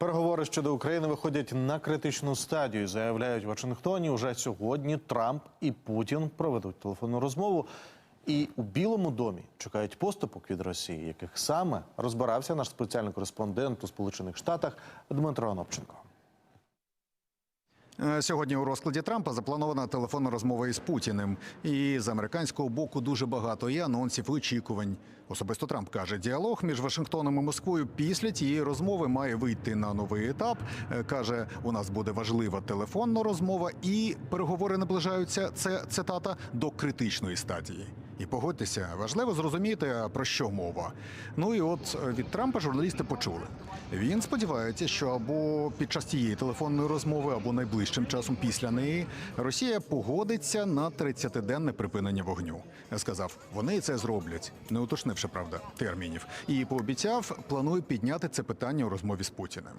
Переговори щодо України виходять на критичну стадію. Заявляють в Вашингтоні. Уже сьогодні Трамп і Путін проведуть телефонну розмову. І у Білому домі чекають поступок від Росії, яких саме розбирався наш спеціальний кореспондент у Сполучених Штатах Дмитро Анопченко. Е, Сьогодні у розкладі Трампа запланована телефонна розмова із Путіним. І з американського боку дуже багато і анонсів, і очікувань. Особисто Трамп каже, діалог між Вашингтоном і Москвою після тієї розмови має вийти на новий етап. Е, Каже, у нас буде важлива телефонна розмова, і переговори наближаються. Це цитата до критичної стадії. І погодьтеся, важливо зрозуміти, про що мова. Ну і от е, від Трампа журналісти почули. Він сподівається, що або під час цієї телефонної розмови, або найближчим часом після неї Росія погодиться на 30-денне припинення вогню. Сказав, вони це зроблять, не уточнивши правда термінів, і пообіцяв, планує підняти це питання у розмові з Путіним.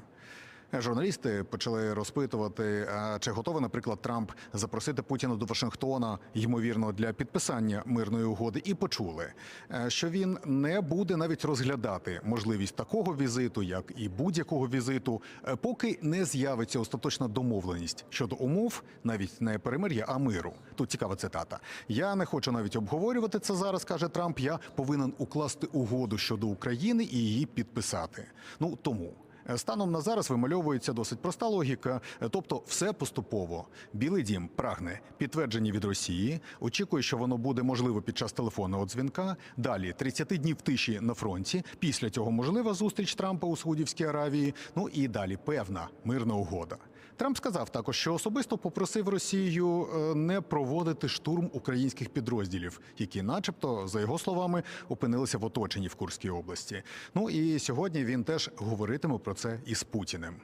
Журналісти почали розпитувати, чи готовий, наприклад, Трамп запросити Путіна до Вашингтона, ймовірно, для підписання мирної угоди, і почули, е, що він не буде навіть розглядати можливість такого візиту, як і будь-якого візиту, е, поки не з'явиться остаточна домовленість щодо умов, навіть не перемир'я, а миру. Тут цікава цитата. Я не хочу навіть обговорювати це зараз, каже Трамп. Я повинен укласти угоду щодо України і її підписати. Ну тому. Станом на зараз вимальовується досить проста логіка, тобто все поступово. Білий дім прагне підтвердження від Росії, очікує, що воно буде можливо під час телефонного дзвінка. Далі 30 днів тиші на фронті. Після цього можлива зустріч Трампа у Саудівській Аравії. Ну і далі певна мирна угода. Трамп сказав також, що особисто попросив Росію е, не проводити штурм українських підрозділів, які, начебто, за його словами, опинилися в оточенні в Курській області. Ну і сьогодні він теж говоритиме про це із Путіним.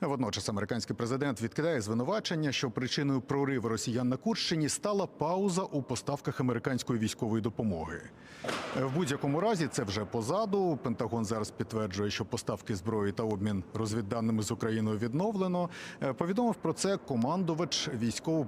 Водночас американський президент відкидає звинувачення, що причиною прориву росіян на Курщині стала пауза у поставках американської військової допомоги. В будь-якому разі це вже позаду. Пентагон зараз підтверджує, що поставки зброї та обмін розвідданими з Україною відновлено. Е, Повідомив про це командувач військово.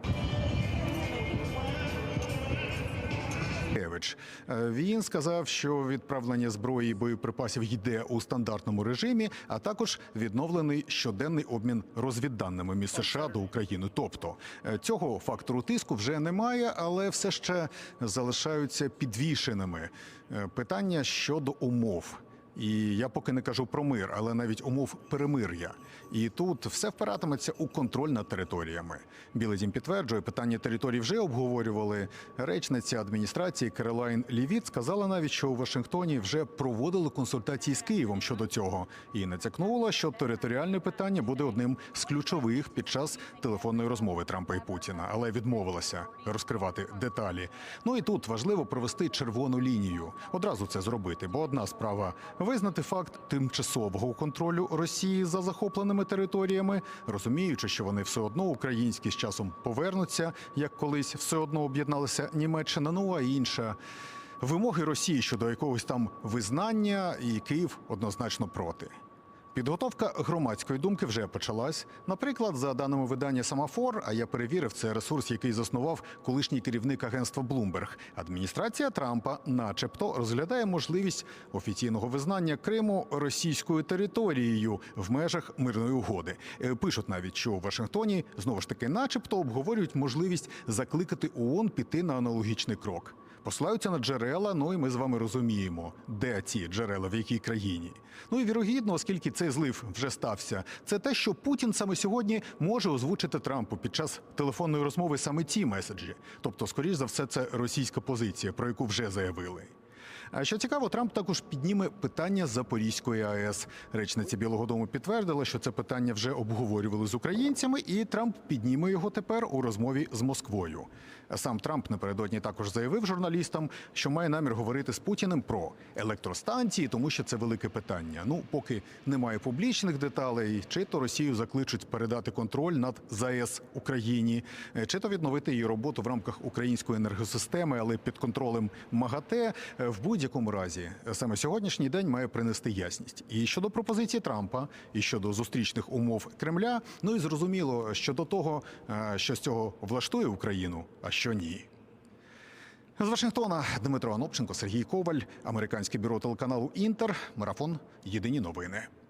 Кевич. Е, Він сказав, що відправлення зброї і боєприпасів йде у стандартному режимі, а також відновлений щоденний обмін розвідданими між США до України. Тобто е, цього фактору тиску вже немає, але все ще залишаються підвішеними Е, питання щодо умов. І я поки не кажу про мир, але навіть умов перемир'я. І тут все впиратиметься у контроль над територіями. Білий дім підтверджує, питання територій вже обговорювали. Речниця адміністрації Керолайн Лівіт сказала навіть, що у Вашингтоні вже проводили консультації з Києвом щодо цього, і натякнула, що територіальне питання буде одним з ключових під час телефонної розмови Трампа і Путіна, але відмовилася розкривати деталі. Ну і тут важливо провести червону лінію. Одразу це зробити, бо одна справа визнати факт тимчасового контролю Росії за захопленими територіями, розуміючи, що вони все одно українські з часом повернуться, як колись все одно об'єдналася Німеччина. Ну а інша вимоги Росії щодо якогось там визнання, і Київ однозначно проти. Підготовка громадської думки вже почалась. Наприклад, за даними видання Самафор, а я перевірив, це ресурс, який заснував колишній керівник агентства Bloomberg. Адміністрація Трампа, начебто, розглядає можливість офіційного визнання Криму російською територією в межах мирної угоди. Е, Пишуть навіть, що у Вашингтоні знову ж таки, начебто, обговорюють можливість закликати ООН піти на аналогічний крок. Посилаються на джерела, ну і ми з вами розуміємо, де ці джерела, в якій країні. Ну і вірогідно, оскільки цей злив вже стався, це те, що Путін саме сьогодні може озвучити Трампу під час телефонної розмови саме ці меседжі. Тобто, скоріш за все, це російська позиція, про яку вже заявили. А що цікаво, Трамп також підніме питання Запорізької АЕС. Речниця Білого Дому підтвердила, що це питання вже обговорювали з українцями, і Трамп підніме його тепер у розмові з Москвою. Сам Трамп напередодні також заявив журналістам, що має намір говорити з Путіним про електростанції, тому що це велике питання. Ну, поки немає публічних деталей, чи то Росію закличуть передати контроль над ЗАЕС Україні, чи то відновити її роботу в рамках української енергосистеми, але під контролем МАГАТЕ. Е, В будь-якому разі е, саме сьогоднішній день має принести ясність і щодо пропозиції Трампа, і щодо зустрічних умов Кремля. Ну і зрозуміло щодо того, е, що з цього влаштує Україну, а що ні. З Вашингтона Дмитро Анопченко, Сергій Коваль, американське бюро телеканалу Інтер, марафон Єдині новини.